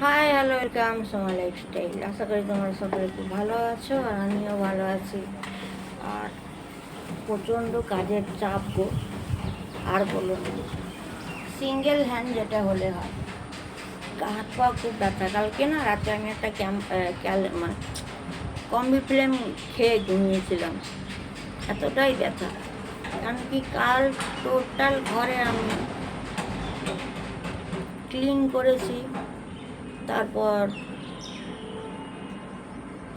Hi hello welcome Soma lifestyle আশা করি তোমরা সকলে খুব ভালো আছো আর আমিও ভালো আছি। আর প্রচণ্ড কাজের চাপ গো, আর বলো সিঙ্গেল হ্যান্ড যেটা হলে হয়। হাত পা খুব ব্যথা। কালকে না রাতে আমি একটা ক্যাম্প মানে কম্বি ফিল্ম খেয়ে ঘুমিয়েছিলাম। এতটাই ব্যথা। কারণ কি কাল টোটাল ঘরে আমি ক্লিন করেছি। তারপর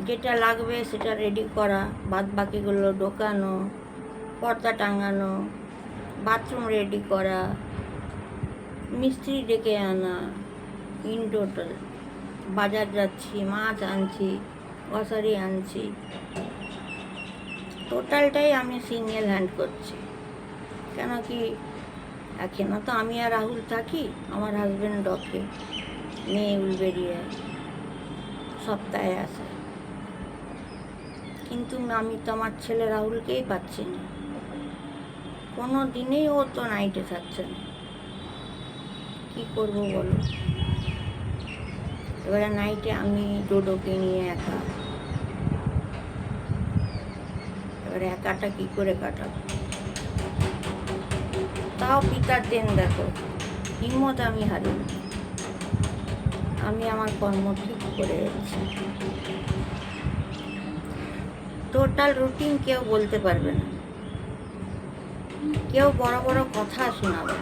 যেটা লাগবে সেটা রেডি করা বাদ বাকিগুলো ঢোকানো, পর্দা টাঙানো বাথরুম রেডি করা, মিস্ত্রি ডেকে আনা ইন টোটাল বাজার যাচ্ছি, মাছ আনছি গ্রসারি আনছি। টোটালটাই আমি সিঙ্গেল হ্যান্ড করছি। কেন কি, এখানে তো আমি আর রাহুল থাকি, আমার হাজব্যান্ড ডকে মেয়ে উলবেরিয়া সপ্তাহে আসে। কিন্তু আমি তো আমার ছেলে রাহুলকেই পাচ্ছি না। কোনো দিনেই ও তো নাইটে থাকছে না। কী করব বলো? এবারে নাইটে আমি ডোডোকে নিয়ে একা। এবারে একাটা কি করে কাটাবো? তাও পিতার দেন দেখো, হিম্মত আমি হারিনি আমি আমার কর্ম ঠিক করে যাচ্ছি টোটাল রুটিন কেউ বলতে পারবে না। কেউ বড় বড় কথা শোনাবে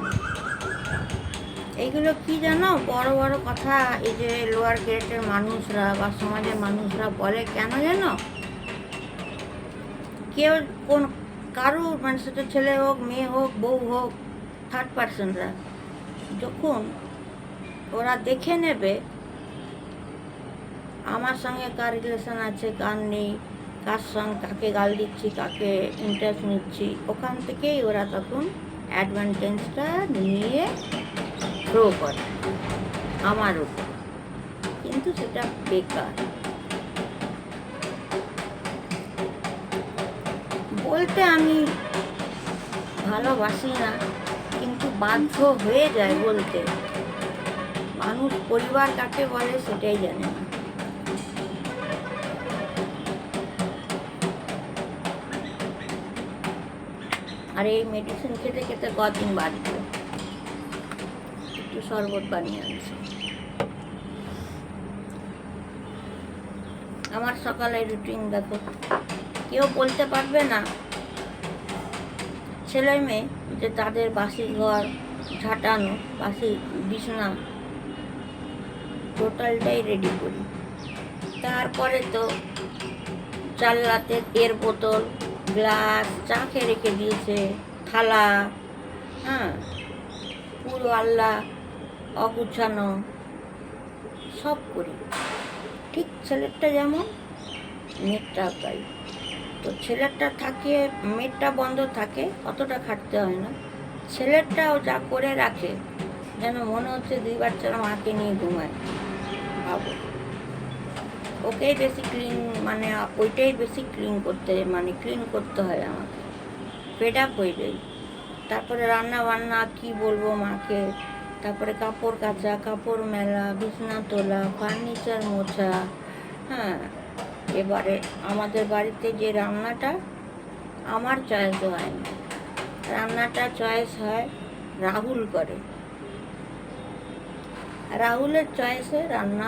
এইগুলো কি জানো? বড় বড় কথা এই যে লোয়ার গ্রেডের মানুষরা বা সমাজের মানুষরা বলে কেন জানো? কেউ কোন কারও মানে সেটা ছেলে হোক, মেয়ে হোক, বউ হোক থার্ড পার্সনরা যখন ওরা দেখে নেবে আমার সঙ্গে কার রিলেশন আছে, কার নেই, কার সঙ্গে কাকে গাল দিচ্ছি, কাকে ইন্টারেস্ট নিচ্ছি, ওখান থেকেই ওরা তখন অ্যাডভান্টেজটা নিয়ে থ্রো করে, আমার উপর। কিন্তু সেটা বেকার। বলতে আমি ভালোবাসি না, কিন্তু বাধ্য হয়ে যায় বলতে। মানুষ পরিবার কাকে বলে সেটাই জানে না। আর এই মেডিসিন খেতে খেতে কদিন বাড়ছে একটু শরবত বানিয়ে আনছে। আমার সকালে রুটিন দেখো। কেউ বলতে পারবে না। ছেলে মেয়ে, যে তাদের বাসি ঘর ঝাঁটানো বাসি বিছনা টোটালটাই রেডি করি। তারপরে তো চাল্লাতে তের বোতল গ্লাস, চা খেয়ে রেখে দিয়েছে, থালা হ্যাঁ পুরো আল্লাহ অগুছানো, সব করি। ঠিক ছেলেরটা যেমন মেয়েরটাও তাই। তো ছেলেরটা থাকে, মেয়েরটা বন্ধ থাকে, অতটা খাটতে হয় না। ছেলেরটাও যা করে রাখে, যেন মনে হচ্ছে দুই বাচ্চারা মাকে নিয়ে ঘুমায়। ভাবো। ওকেই বেশি ক্লিন মানে ওইটাই বেশি ক্লিন করতে মানে ক্লিন করতে হয় আমাকে। ফেড আপ হয়ে তারপরে রান্না বান্না কি বলব মাকে? তারপরে কাপড় কাচা, কাপড় মেলা, বিছনা তোলা ফার্নিচার মোছা হ্যাঁ। এবারে আমাদের বাড়িতে যে রান্নাটা, আমার চয়েস হয় না। রান্নাটা চয়েস হয় রাহুল করে। রাহুলের চয়েসে রান্না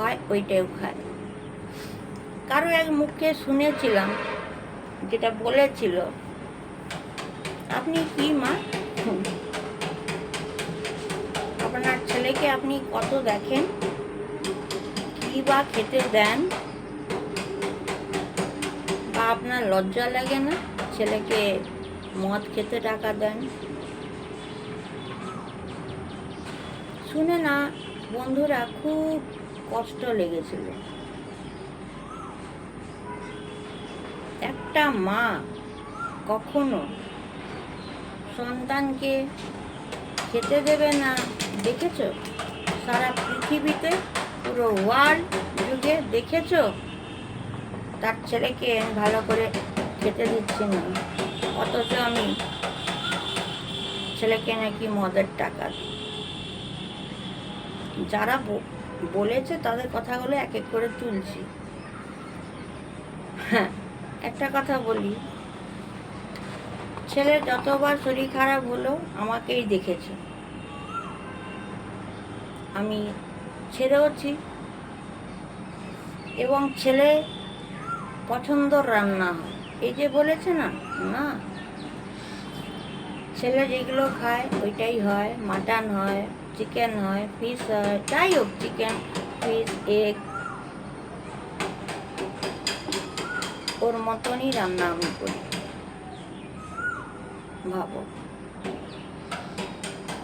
হয় ওইটাও খায় কারও এক মুখে শুনেছিলাম, যেটা বলেছিল, আপনি কি মা। আপনার ছেলেকে আপনি কত দেখেন? কি বা খেতে দেন? বা আপনার লজ্জা লাগে না? ছেলেকে মদ খেতে টাকা দেন? শুনে না, বন্ধুরা খুব কষ্ট লেগেছিল। একটা মা কখনো সন্তানকে খেতে দেবে না, দেখেছ? সারা পৃথিবীতে, পুরো ওয়ার্ল্ড যুগে দেখেছ? তার ছেলেকে ভালো করে খেতে দিচ্ছে না। অথচ আমি ছেলেকে নাকি মদের টাকা যারা বলেছে, তাদের কথাগুলো এক এক করে তুলছি। হ্যাঁ একটা কথা বলি। ছেলে যতবার শরীর খারাপ হলো, আমাকেই দেখেছে। আমি ছেড়েওছি এবং ছেলে পছন্দর রান্না হয়। এই যে বলেছে না না। ছেলে যেগুলো খায়, ওইটাই হয়। মাটন হয়। চিকেন হয় ফিশ হয় যাই হোক চিকেন ফিশ এগ ওর মতনই রান্না আমি করি। ভাবো।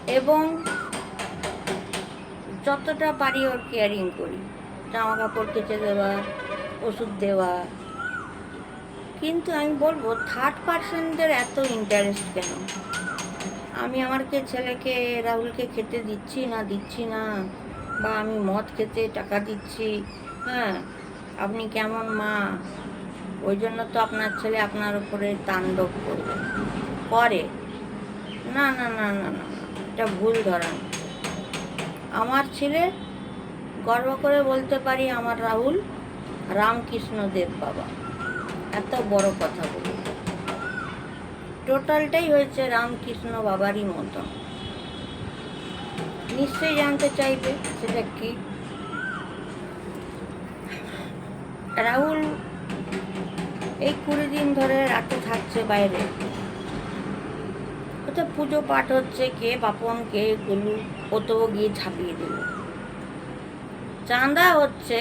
এবং যতটা পারি ওর কেয়ারিং করি। জামা কাপড় কেচে দেওয়া, ওষুধ দেওয়া। কিন্তু আমি বলব থার্ড পার্সনদের এত ইন্টারেস্ট কেন? আমি আমার কে ছেলেকে রাহুলকে খেতে দিচ্ছি না দিচ্ছি না। বা আমি মদ খেতে টাকা দিচ্ছি। হ্যাঁ আপনি কেমন মা? ওই জন্য তো আপনার ছেলে আপনার উপরে তাণ্ডব করবে। করে। না না না না না, এটা ভুল ধরান আমার ছেলে গর্ব করে বলতে পারি আমার রাহুল রামকৃষ্ণ দেব বাবা। এত বড় কথা বলি টোটালটাই হয়েছে রামকৃষ্ণ বাবারই মতো নিশ্চয়ই জানতে চাইবে সেটা কি। রাহুল, এই কুড়ি দিন ধরে রাতে থাকছে বাইরে। ওটা পুজো পাঠ হচ্ছে কে, বাপন কে, গুলু, ও তো গিয়ে ঝাঁপিয়ে দিল। চাঁদা হচ্ছে,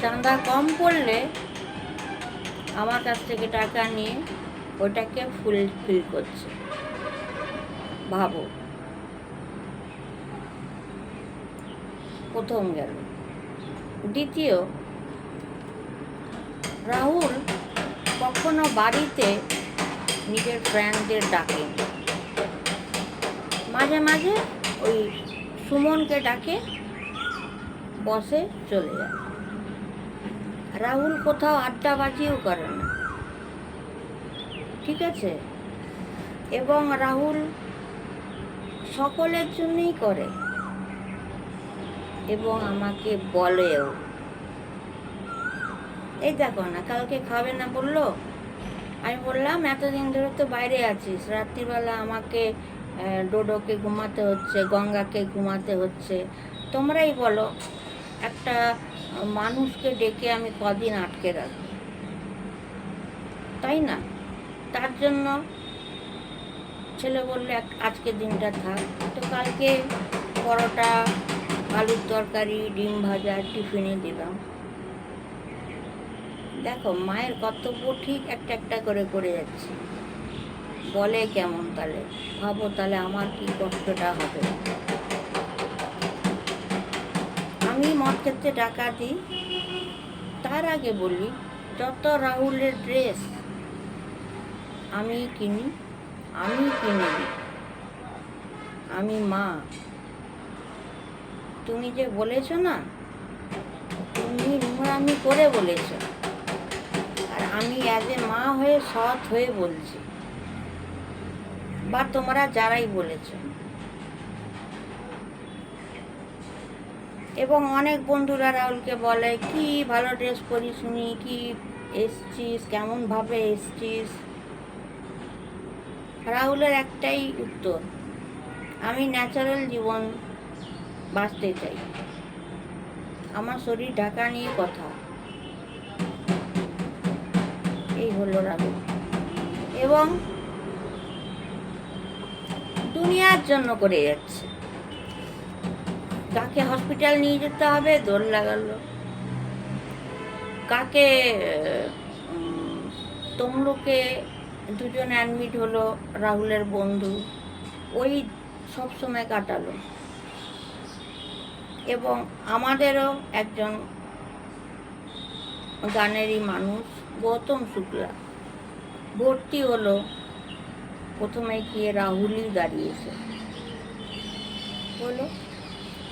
চাঁদা কম পড়লে আমার কাছ থেকে টাকা নিয়ে ওটাকে ফুল ফিল করছে। ভাবো। প্রথম গেল। দ্বিতীয়, রাহুল কখনো বাড়িতে নিজের ফ্রেন্ডদের ডাকে। মাঝে মাঝে ওই সুমনকে ডাকে, বসে চলে যায়। রাহুল কোথাও আড্ডাবাজিও করে না। ঠিক আছে? এবং রাহুল সকলের জন্যই করে। এবং আমাকে বলেও। এই দেখো না, কালকে খাবে না বলল? আমি বললাম, এতদিন ধরে তো বাইরে আছিস। রাত্রিবেলা আমাকে ডোডোকে ঘুমাতে হচ্ছে, গঙ্গাকে ঘুমাতে হচ্ছে। তোমরাই বলো, একটা মানুষকে ডেকে আমি কদিন আটকে রাখব। তাই না? তার জন্য ছেলে বললে আজকে দিনটা থাক। তো কালকে পরোটা, আলুর তরকারি, ডিম ভাজা, টিফিনে দিলাম। দেখো, মায়ের কর্তব্য ঠিক একটা একটা করে করে যাচ্ছে। বলে কেমন তাহলে ভাবো তাহলে আমার কি কষ্টটা হবে? আমি মদ খেতে টাকা দিই তার আগে বলি, যত রাহুলের ড্রেস আমি কিনি, আমি কিনে, আমি মা। তুমি যে বলেছ না, তুমি নোংরামি করে বলেছ। আর আমি অ্যাজ এ মা হয়ে সৎ হয়ে বলছি। বা তোমরা যারাই বলেছ। এবং অনেক বন্ধুরা রাহুলকে বলে, কি ভালো ড্রেস পরিস নি কি এসছিস কেমনভাবে এসছিস? রাহুলের একটাই উত্তর, আমি ন্যাচারাল জীবন বাঁচতে চাই। আমার শরীর ঢাকা নিয়ে কথা। এই হলো রাহুল। এবং দুনিয়ার জন্য করে যাচ্ছে। কাকে হসপিটাল নিয়ে যেতে হবে? দৌড় লাগালো। কাকে তমলুকে দুজন অ্যাডমিট হলো রাহুলের বন্ধু, ওই সব সময় কাটালো। এবং আমাদেরও একজন গানেরই মানুষ, গৌতম শুক্লা। ভর্তি হলো। প্রথমে গিয়ে রাহুলই দাঁড়িয়েছে। হলো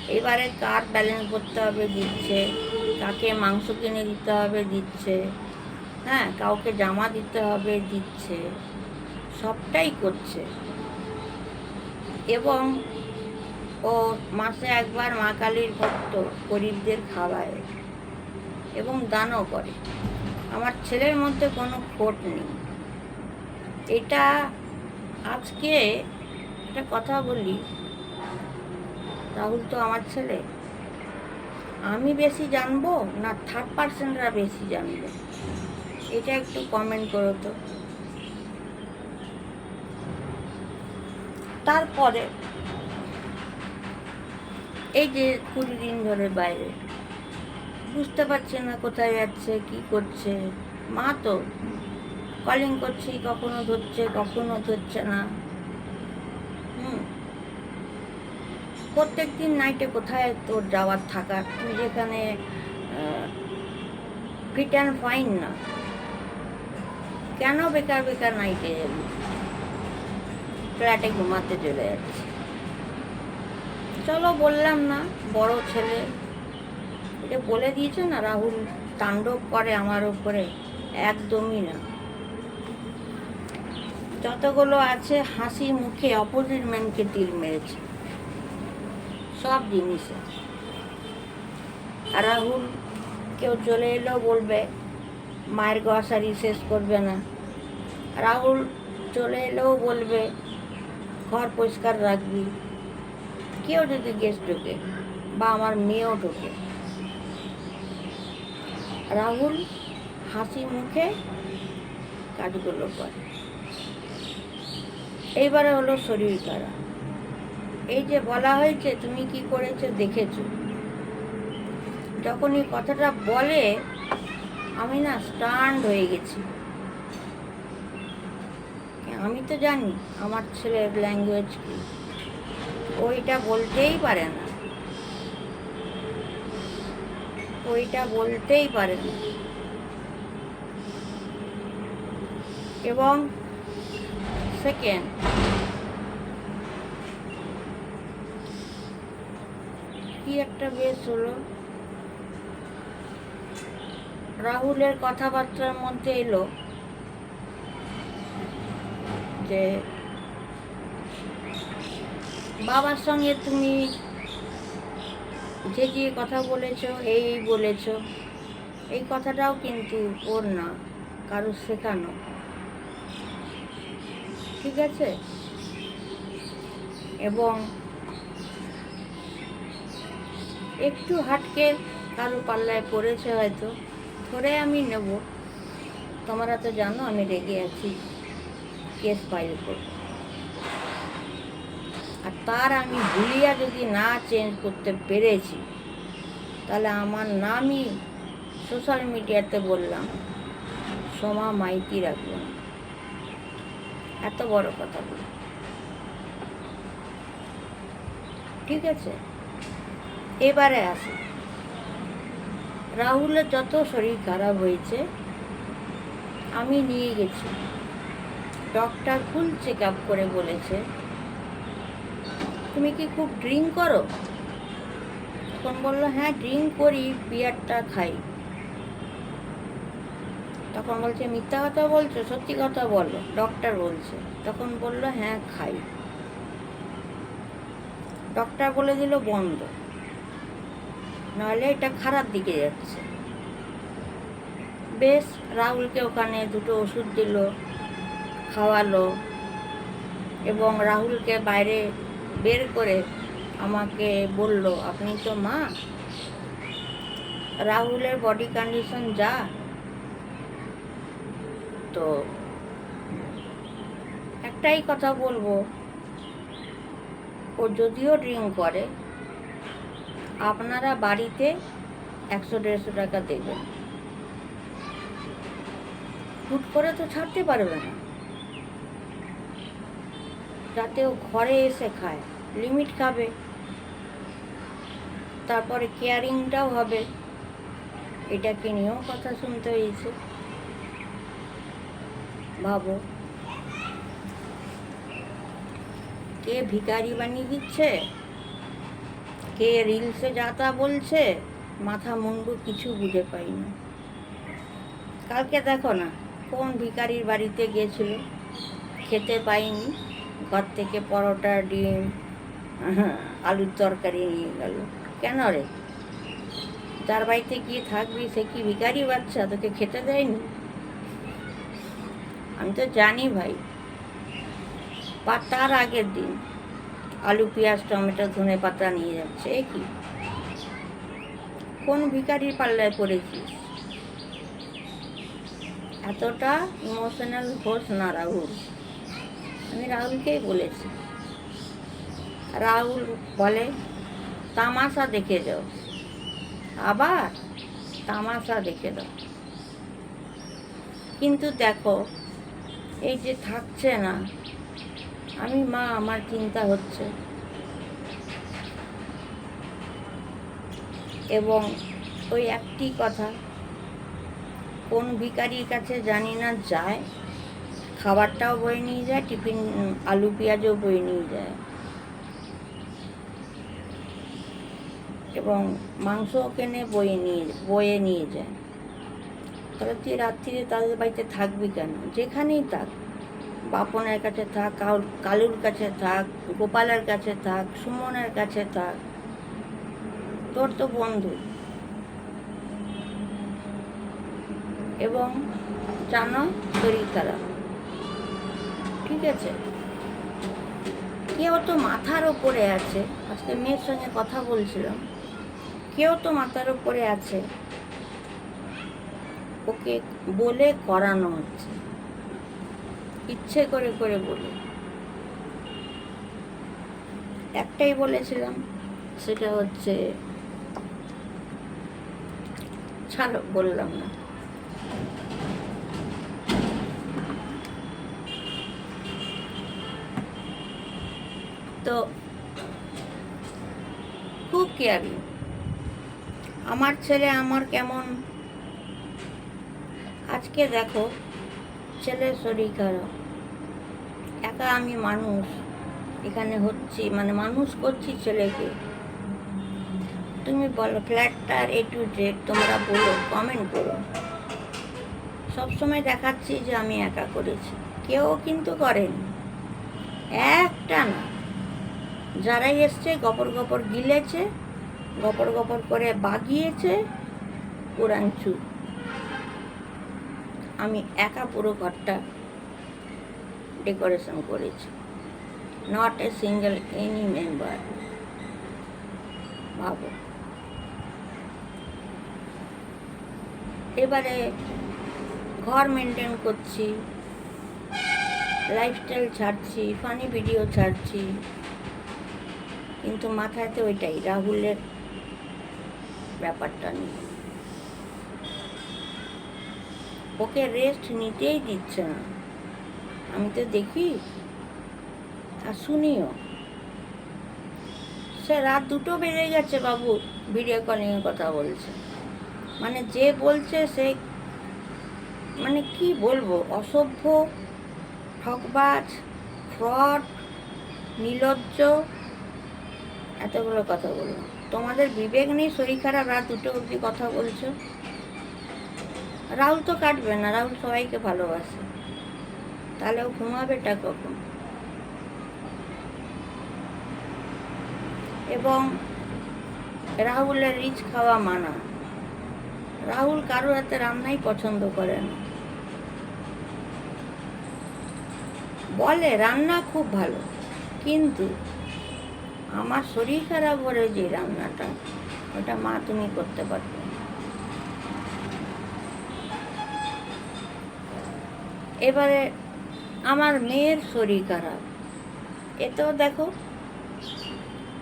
এবারে কার ব্যালেন্স করতে হবে দিচ্ছে? কাকে মাংস কিনে দিতে হবে দিচ্ছে? হ্যাঁ কাউকে জামা দিতে হবে দিচ্ছে। সবটাই করছে। এবং ও মাসে একবার মা কালীর ভক্ত গরিবদের খাওয়ায় এবং দানও করে। আমার ছেলের মধ্যে কোনো খোট নেই। এটা আজকে একটা কথা বলি। রাহুল তো আমার ছেলে। আমি বেশি জানব না থার্ড পার্সনরা বেশি জানবে? এটা একটু কমেন্ট করো তো। তারপরে, এই যে কুড়ি দিন ধরে বাইরে, বুঝতে পারছে না কোথায় যাচ্ছে, কি করছে। মা তো কলিং করছি, কখনো ধরছে কখনো ধরছে না। প্রত্যেক দিন নাইটে কোথায় তোর যাওয়ার থাকার? তুই যেখানে ফিট অ্যান্ড ফাইন না। কেন বেকার বেকার নাইটে যাবি ফ্ল্যাটে ঘুমাতে চলে যাচ্ছে। চলো বললাম না, বড় ছেলে। এটা বলে দিয়েছে না, রাহুল তাণ্ডব করে আমার উপরে। একদমই না। যতগুলো আছে হাসি মুখে অপোজিট ম্যানকে তিল মেরেছে। সব জিনিসে রাহুল কেউ চলে এলেও বলবে, মায়ের গ্রসারি শেষ করবে না। রাহুল চলে এলেও বলবে, ঘর পরিষ্কার রাখবি। কেউ যদি গেস্ট ঢোকে বা আমার মেয়েও ঢোকে। রাহুল হাসি মুখে কাজগুলো করে। এইবারে হলো শরীর খারাপ। এই যে বলা হয়েছে, তুমি কি করেছ দেখেছ। যখন এই কথাটা বলে, আমি না স্টান্ড হয়ে গেছি। আমি তো জানি আমার ছেলের ল্যাঙ্গুয়েজ কি। ওইটা বলতেই পারে না। ওইটা বলতেই পারে না। এবং সেকেন্ড কি একটা বেশ হলো। রাহুলের কথাবার্তার মধ্যে এলো যে, বাবার সঙ্গে তুমি যে যে কথা বলেছ, এই বলেছ, এই কথাটাও কিন্তু ওর না, কারও শেখানো। ঠিক আছে? এবং একটু হাটকে কারও পাল্লায় পড়েছে হয়তো। ধরে আমি নেব। তোমরা তো জানো আমি রেগে আছি কেস ফাইল করব আর তার আমি ভুলিয়া যদি না চেঞ্জ করতে পেরেছি, তাহলে আমার নামই সোশ্যাল মিডিয়াতে বললাম, সোমা মাইতি রাখবেন এত বড় কথা বল। ঠিক আছে? এবারে আসি। রাহুলের যত শরীর খারাপ হয়েছে, আমি নিয়ে গেছি। ডক্টর ফুল চেক আপ করে বলেছে, তুমি কি খুব ড্রিঙ্ক করো? তখন বলল হ্যাঁ ড্রিঙ্ক করি বিয়ারটা খাই। তখন বলছে, মিথ্যা কথা বলছো, সত্যি কথা বলো। ডক্টর বলছে, তখন বলল হ্যাঁ খাই। ডক্টর বলে দিল, বন্ধ। নাহলে এটা খারাপ দিকে যাচ্ছে। বেশ, রাহুলকে ওখানে দুটো ওষুধ দিল, খাওয়ালো এবং রাহুলকে বাইরে বের করে আমাকে বলল, আপনি তো মা, রাহুলের বডি কন্ডিশন যা। তো একটাই কথা বলব, ও যদিও ড্রিঙ্ক করে আপনারা বাড়িতে একশো দেড়শো টাকা দেবেন। হুট করে তো ছাড়তে পারবে না। যাতে ও ঘরে এসে খায়, লিমিট খাবে। তারপরে কেয়ারিংটাও হবে। এটাকে নিয়েও কথা শুনতে হয়েছে। ভাবো। কে ভিখারি বানিয়ে দিচ্ছে? কে রিলসে যা তা বলছে, মাথা মুন্ডু কিছু বুঝে পাই না কালকে দেখো না, কোন ভিখারির বাড়িতে গিয়েছিল? খেতে পাইনি, ঘর থেকে পরোটা, ডিম আলুর তরকারি নিয়ে গেল। কেন রে? যার বাড়িতে গিয়ে থাকবি, সে কি ভিখারি বাচ্চা, তোকে খেতে দেয়নি? আমি তো জানি ভাই, বা তার আগের দিন। আলু, পেঁয়াজ, টমেটো, ধনে পাতা নিয়ে যাচ্ছে এ কি? কোন ভিখারির পাল্লায় পড়েছিস? এতটা ইমোশনাল হোস না রাহুল। আমি রাহুলকেই বলেছি। রাহুল বলে, তামাশা দেখে যাও। আবার তামাশা দেখে দাও। কিন্তু দেখো, এই যে থাকছে না আমি মা, আমার চিন্তা হচ্ছে। এবং ওই একটি কথা, কোন ভিখারির কাছে জানি না যায়, খাবারটাও বয়ে নিয়ে যায়, টিফিন, আলু পেঁয়াজও বয়ে নিয়ে যায়। এবং মাংসও কেনে বয়ে নিয়ে বয়ে নিয়ে যায়। তাহলে তুই রাত্রিরে তাদের বাড়িতে থাকবি কেন? যেখানেই থাক। বাপনের কাছে থাক কালুর কাছে থাক, গোপালের কাছে থাক, সুমনের কাছে থাক, তোর তো বন্ধু। এবং জানো খারাপ ঠিক আছে? কেউ তো মাথার ওপরে আছে, আজকে মেয়ের সঙ্গে কথা বলছিলাম, কেউ তো মাথার ওপরে আছে, ওকে বলে করানো হচ্ছে। ইচ্ছে করে করে বলে। একটাই বলেছিলাম, সেটা হচ্ছে, ছাড়ো, বললাম না। তো, খুব কেয়ারিং। আমার ছেলে আমার কেমন? আজকে দেখো ছেলের শরীর খারাপ। একা আমি মানুষ। এখানে হচ্ছি মানে মানুষ করছি ছেলেকে। তুমি বলো ফ্ল্যাটটার এ টু জেড তোমরা বলো কমেন্ট করো। সবসময় দেখাচ্ছি যে আমি একা করেছি। কেউ কিন্তু করেনি। একটা না। যারাই এসছে, গপর গপর গিলেছে, গপর গপর করে বাগিয়েছে পুরান চুপ আমি একা পুরো ঘরটা ডেকোরেশন করেছি। Not a single any member ভাবো এবারে ঘর মেনটেন করছি লাইফস্টাইল ছাড়ছি ফানি ভিডিও ছাড়ছি, কিন্তু মাথায় তো ওইটাই, রাহুলের ব্যাপারটা নিয়ে। ওকে রেস্ট নিতেই দিচ্ছে না। আমি তো দেখি আর শুনিও। সে রাত দুটো বেজে গেছে বাবু ভিডিও কলিংয়ে কথা বলছে। মানে যে বলছে সে মানে কি বলব, অসভ্য, ঠকবাজ, ফ্রড নির্লজ্জ এতগুলো কথা বলব তোমাদের বিবেক নেই শরীর খারাপ, রাত দুটো অবধি কথা বলছো? রাহুল তো কাটবে না, রাহুল সবাইকে ভালোবাসে। তাহলে ও ঘুমাবেটা কখন? এবং রাহুলের রিচ খাওয়া মানা। রাহুল কারোর হাতে রান্নাই পছন্দ করে না। বলে, রান্না খুব ভালো, কিন্তু আমার শরীর খারাপ হলে যে রান্নাটা, ওটা মা তুমি করতে পারবে না। এবারে আমার মেয়ের শরীর খারাপ। এতেও দেখো,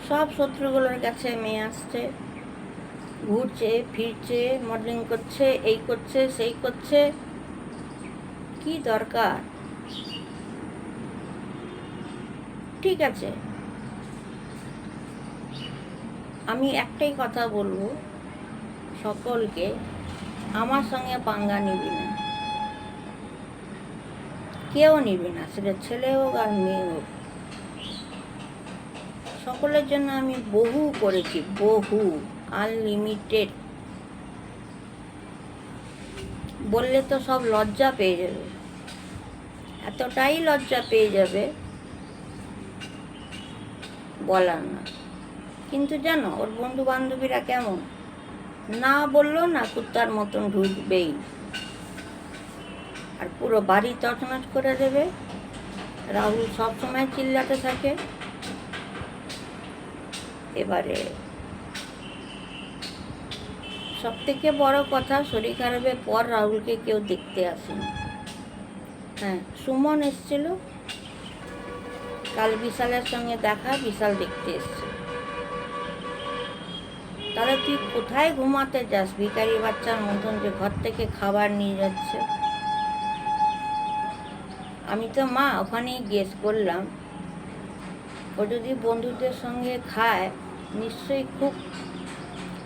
সব শত্রুগুলোর কাছে মেয়ে আসছে। ঘুরছে, ফিরছে মডেলিং করছে, এই করছে, সেই করছে। কি দরকার? ঠিক আছে। আমি একটাই কথা বলব, সকলকে আমার সঙ্গে পাঙ্গা নিবি না। কেউ নিবি না, সেটা ছেলে হোক আর মেয়ে হোক। সকলের জন্য আমি বহু করেছি, বহু আনলিমিটেড বললে তো সব লজ্জা পেয়ে যাবে। এতটাই লজ্জা পেয়ে যাবে, বলার না। কিন্তু জানো, ওর বন্ধু বান্ধবীরা কেমন? না বলল না কুত্তার মতন ঢুকবেই। আর পুরো বাড়ি তছনছ করে দেবে। রাহুল সবসময় চিল্লাতে থাকে। এবারে সব থেকে বড় কথা, শরীর খারাপের পর রাহুলকে কেউ দেখতে আসেনি। হ্যাঁ সুমন এসছিল। কাল বিশালের সঙ্গে দেখা, বিশাল দেখতে এসছে। তাহলে তুই কোথায় ঘুমাতে যাস? ভিখারি বাচ্চার মতন যে ঘর থেকে খাবার নিয়ে যাচ্ছে। আমি তো মা, ওখানেই গেস করলাম। ও যদি বন্ধুদের সঙ্গে খায়, নিশ্চয়ই খুব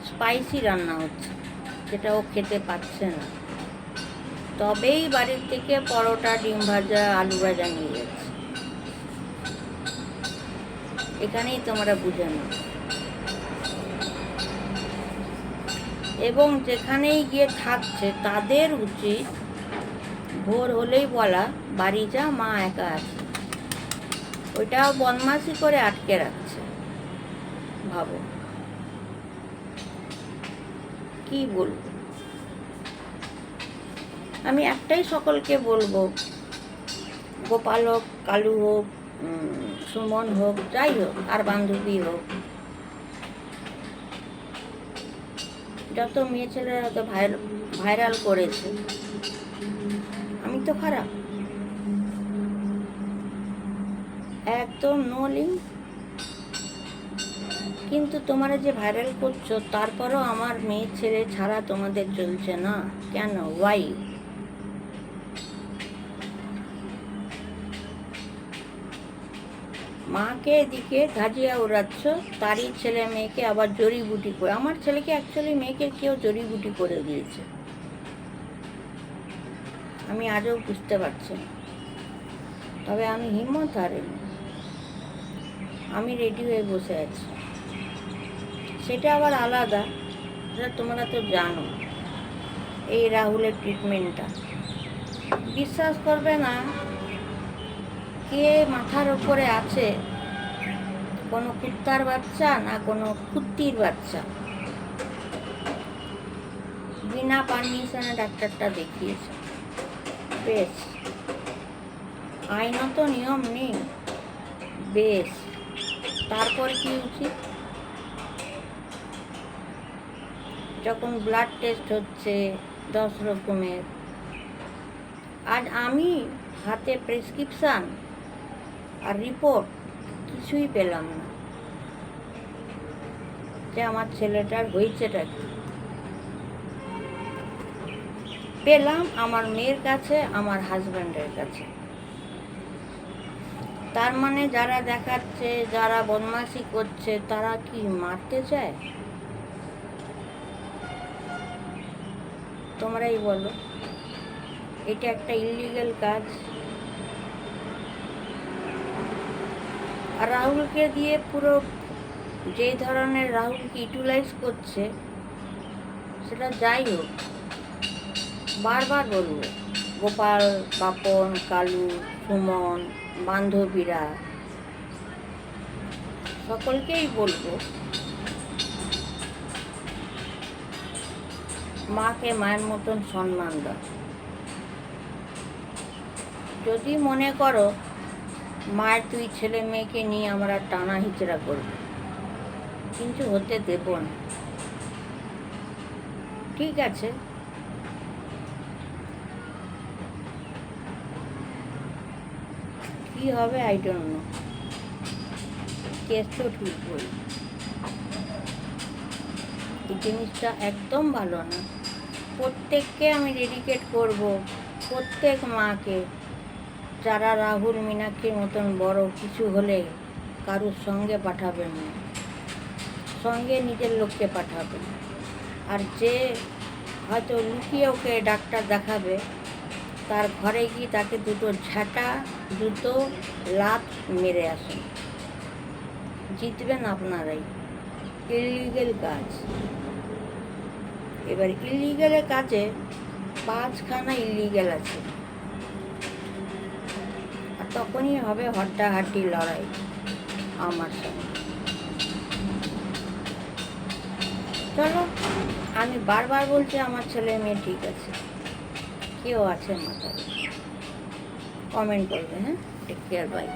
স্পাইসি রান্না হচ্ছে, যেটা ও খেতে পাচ্ছে না। তবেই বাড়ির থেকে পরোটা, ডিম ভাজা, আলু ভাজা নিয়ে যাচ্ছে এখানেই তোমরা বুঝে নাও। এবং যেখানেই গিয়ে থাকছে, তাদের উচিত ভোর হলেই বলা, বাড়ি যা, মা একা আছে। ওইটাও বদমাসি করে আটকে রাখছে, ভাবো। কি বলব? আমি একটাই সকলকে বলব, গোপাল হোক, কালু হোক সুমন হোক, যাই হোক, আর বান্ধবী হোক। যত মেয়ে ছেলেরা হয়তো ভাইরাল করেছে। তো খারাপ। একদম নো লিঙ্ক কিন্তু তোমরা যে ভাইরাল করছ, তারপরও আমার মেয়ে ছেলে ছাড়া তোমাদের চলছে না। কেন? ওয়াই মাকে এদিকে ঘাজিয়া উড়াচ্ছ, তারই ছেলে মেয়েকে আবার জড়িবুটি করে আমার ছেলেকে অ্যাকচুয়ালি মেয়েকে কেউ জড়িবুটি করে দিয়েছে। আমি আজও বুঝতে পারছি তবে আমি হিম্মত হারিনি। আমি রেডি হয়ে বসে আছি। সেটা আবার আলাদা, সেটা তোমরা তো জানো। এই রাহুলের ট্রিটমেন্টটা বিশ্বাস করবে না, কে মাথার ওপরে আছে? কোনো কুত্তার বাচ্চা না কোনো কুত্তির বাচ্চা? বিনা পারমিশনে ডাক্তারটা দেখিয়েছে। বেশ। আইনত নিয়ম নেই। বেশ। তারপর কি উচিত? যখন ব্লাড টেস্ট হচ্ছে, দশ রকমের। আজ আমি হাতে প্রেসক্রিপশান আর রিপোর্ট কিছুই পেলাম না। যে আমার ছেলেটার হয়েছেটা কি? পেলাম আমার মেয়ের কাছে, আমার হাজব্যান্ডের কাছে। তার মানে যারা দেখাচ্ছে, যারা বদমাশি করছে, তারা কি মারতে চায়? তোমরাই বলো। এটা একটা ইলিগাল কাজ। আর রাহুলকে দিয়ে পুরো যে ধরনের রাহুলকে ইউটিলাইজ করছে, সেটা যাই হোক। বারবার বলব, গোপাল পাপন কালু, সুমন, বান্ধবীরা, সকলকেই বলব, মাকে মায়ের মতন সম্মান দাও। যদি মনে করো, মায়ের তুই ছেলে মেয়েকে নিয়ে আমরা টানা হিচড়া করব, কিন্তু হতে দেব না। ঠিক আছে? কি হবে? আই ডোন্ট নো কেস তো ঢুকবই এই জিনিসটা একদম ভালো না। প্রত্যেককে আমি ডেডিকেট করব। প্রত্যেক মাকে, যারা রাহুল মীনাক্ষীর মতন বড়, কিছু হলে কারুর সঙ্গে পাঠাবেন না। সঙ্গে নিজের লোককে পাঠাবেন। আর যে হয়তো লুকিয়ে ওকে ডাক্তার দেখাবে তার ঘরে গিয়ে তাকে দুটো ঝাঁটা, দুটো লাত মেরে আসেন জিতবেন আপনারাই। ইলিগেল কাজ। এবার ইলিগেলের কাজে পাঁচখানা ইলিগেল আছে। আর তখনই হবে হট্টাহাটি লড়াই আমার সঙ্গে। চলো, আমি বারবার বলছি আমার ছেলে মেয়ে ঠিক আছে। কেউ আছে মাথায় কমেন্ট করবে হ্যাঁ? Take care bye